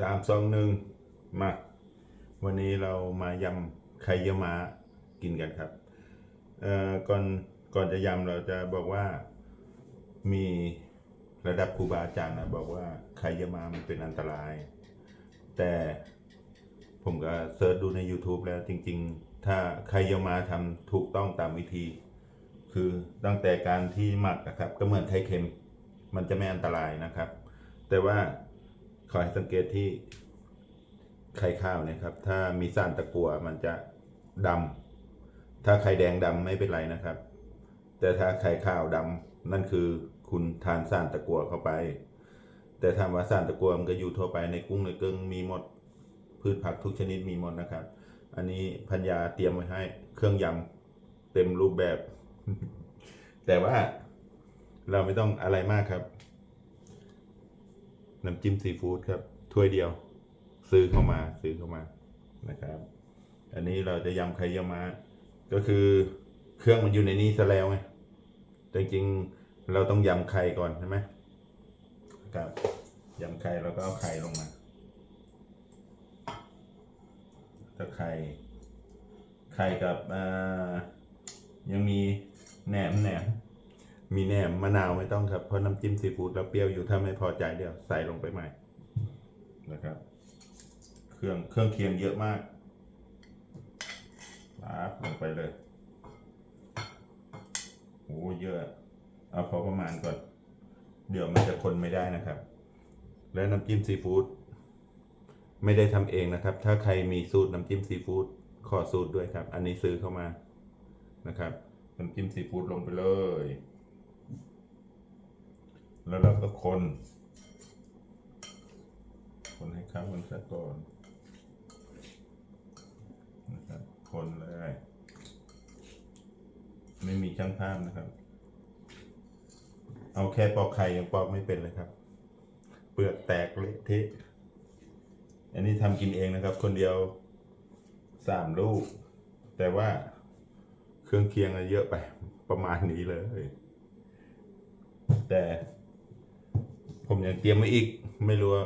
สามสองหนึ่งมา วันนี้เรามายำไข่เยมากินกันครับ เอ่อ ก่อน ก่อนจะยำเราจะบอกว่า มีระดับครูบาอาจารย์นะบอกว่าไข่เยมามันเป็นอันตราย แต่ผมก็เซิร์ชดูใน YouTube แล้วจริง ๆ ถ้าไข่เยมาทำถูกต้องตามวิธี คือตั้งแต่การที่หมักนะครับ ก็เหมือนไข่เค็ม มันจะไม่อันตรายนะครับ แต่ว่า อให้สังเกตที่ไข่ข้าวนี่ยครับ ถ้ามีสารตะกั่วมันจะดำถ้าไข่แดงดำไม่เป็นไรนะครับ แต่ถ้าไข่ข้าวดำนั่นคือคุณทานสารตะกั่วเข้าไป แต่ถามว่าสารตะกั่วมันก็อยู่ทั่วไปในกุ้งในเกึ่งมีหมดพืชผักทุกชนิดมีหมดนะครับ อันนี้พัญญาเตรียมไว้ให้เครื่องยำเต็มรูปแบบ แต่ว่าเราไม่ต้องอะไรมากครับ น้ำจิ้มซีฟู้ดครับ ถ้วยเดียว ซื้อเข้ามาซื้อเข้ามานะครับ อันนี้เราจะยำไข่ยี่ยวม้าก็คือเครื่องมันอยู่ในนี้ซะแล้วไงจริงๆเราต้องยำไข่ก่อนใช่ไหมครับยำไข่แล้วก็เอาไข่ลงมาถ้าไข่ไข่กับอ่ายังมีแหนมแหนม มีแหนมมะนาวไม่ต้องครับ เพราะน้ำจิ้มซีฟู้ดเราเปรี้ยวอยู่ถ้าไม่พอใจเดี๋ยวใส่ลงไปใหม่นะครับ เครื่องเครื่องเคียงเยอะมากปั๊บลงไปเลยโอ้เยอะ เอาพอประมาณก่อน เดี๋ยวมันจะคนไม่ได้นะครับ และน้ำจิ้มซีฟู้ดไม่ได้ทำเองนะครับ ถ้าใครมีสูตรน้ำจิ้มซีฟู้ดขอสูตรด้วยครับ อันนี้ซื้อเข้ามานะครับน้ำจิ้มซีฟู้ดลงไปเลย แล้วเราก็คน คนให้เข้ากันซะก่อนนะครับคนเลย ไม่มีช่างภาพนะครับ เอาแค่ปอกไข่ยังปอกไม่เป็นเลยครับ เปลือกแตกเละเทะอันนี้ทำกินเองนะครับ คนเดียวสามลูก แต่ว่าเครื่องเคียงอะเยอะไปประมาณนี้เลย แต่ ผมยังเตรียมไว้อีก ไม่รู้ว่า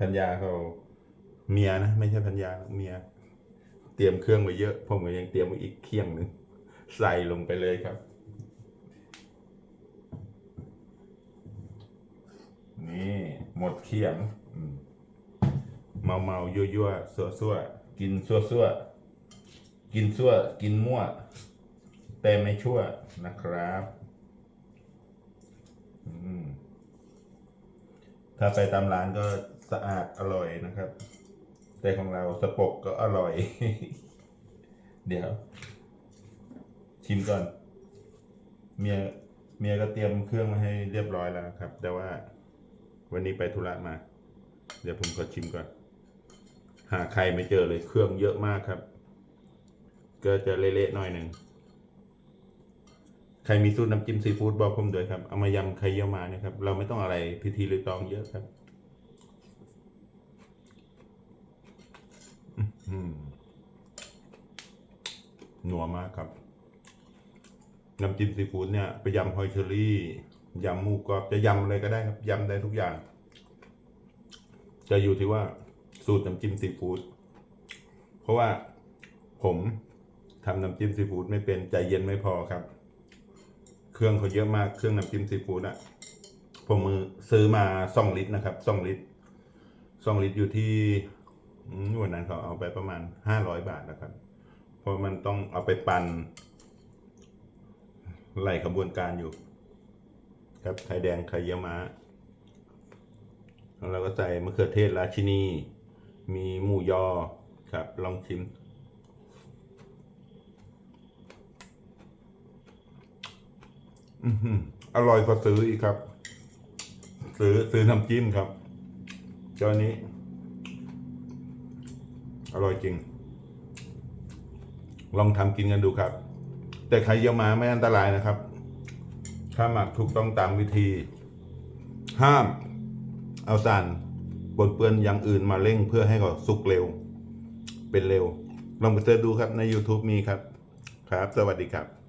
พัญญาเขาเมียนะไม่ใช่พัญญาเมีย เตรียมเครื่องไว้เยอะ ผมก็ยังเตรียมไว้อีกเคียงหนึ่งใส่ลงไปเลยครับ นี่หมดเคียงอืมเมาเมายั่วยั่วซัวซัวกินซัวซัวกินซัวกินมั่ว แต่ไม่ชั่วนะครับ อืม ถ้าไปตามร้านก็สะอาดอร่อยนะครับ แต่ของเราสปกก็อร่อย เดี๋ยว ชิมก่อน เมียเมียก็เตรียมเครื่องมาให้เรียบร้อยแล้วครับ แต่ว่าวันนี้ไปธุระมา เดี๋ยวผมขอชิมก่อน หาใครไม่เจอเลยเครื่องเยอะมากครับ ก็จะเละๆหน่อยหนึ่ง รมีสูตรน้ำจิ้มซีฟู้ดบอกผมด้วยครับเอามายำไข่เยี่ยวมาเนี่ยครับเราไม่ต้องอะไรพิธีหรือตองเยอะครับหนัวมากครับ น้ำจิ้มซีฟู้ดเนี่ยไปยำหอยเชอรี่ยำหมูกรอบจะยำอะไรก็ได้ครับยำได้ทุกอย่าง จะอยู่ที่ว่าสูตรน้ำจิ้มซีฟู้ดเพราะว่าผมทำน้ำจิ้มซีฟู้ดไม่เป็นใจเย็นไม่พอครับ เครื่องเขาเยอะมากเครื่องน้ำจิ้มซีฟู้ดอะผมมือซื้อมาสองลิตรนะครับสองลิตรสองลิตรอยู่ที่วันนั้นเขาเอาไปประมาณห้าร้อยบาทนะครับ เพราะมันต้องเอาไปปั่นไล่ขบวนการอยู่ ครับไข่แดงไข่เยี่ยวม้าแล้วเราก็ใส่มะเขือเทศราชินี มีหมูยอครับ ลองชิม อืออร่อยกว่าซื้ออีกครับ ซื้อซื้อน้ำจิ้มครับเจ้านี้ อร่อยจริง ลองทำกินกันดูครับ แต่ไข่เยี่ยวม้าไม่อันตรายนะครับ ถ้าหมักถูกต้องตามวิธี ห้าม เอาสารปนเปื้อนอย่างอื่นมาเร่งเพื่อให้เขาสุกเร็ว เป็นเร็ว ลองไปเสิร์ชดูครับใน YouTube มีครับ ครับ สวัสดีครับ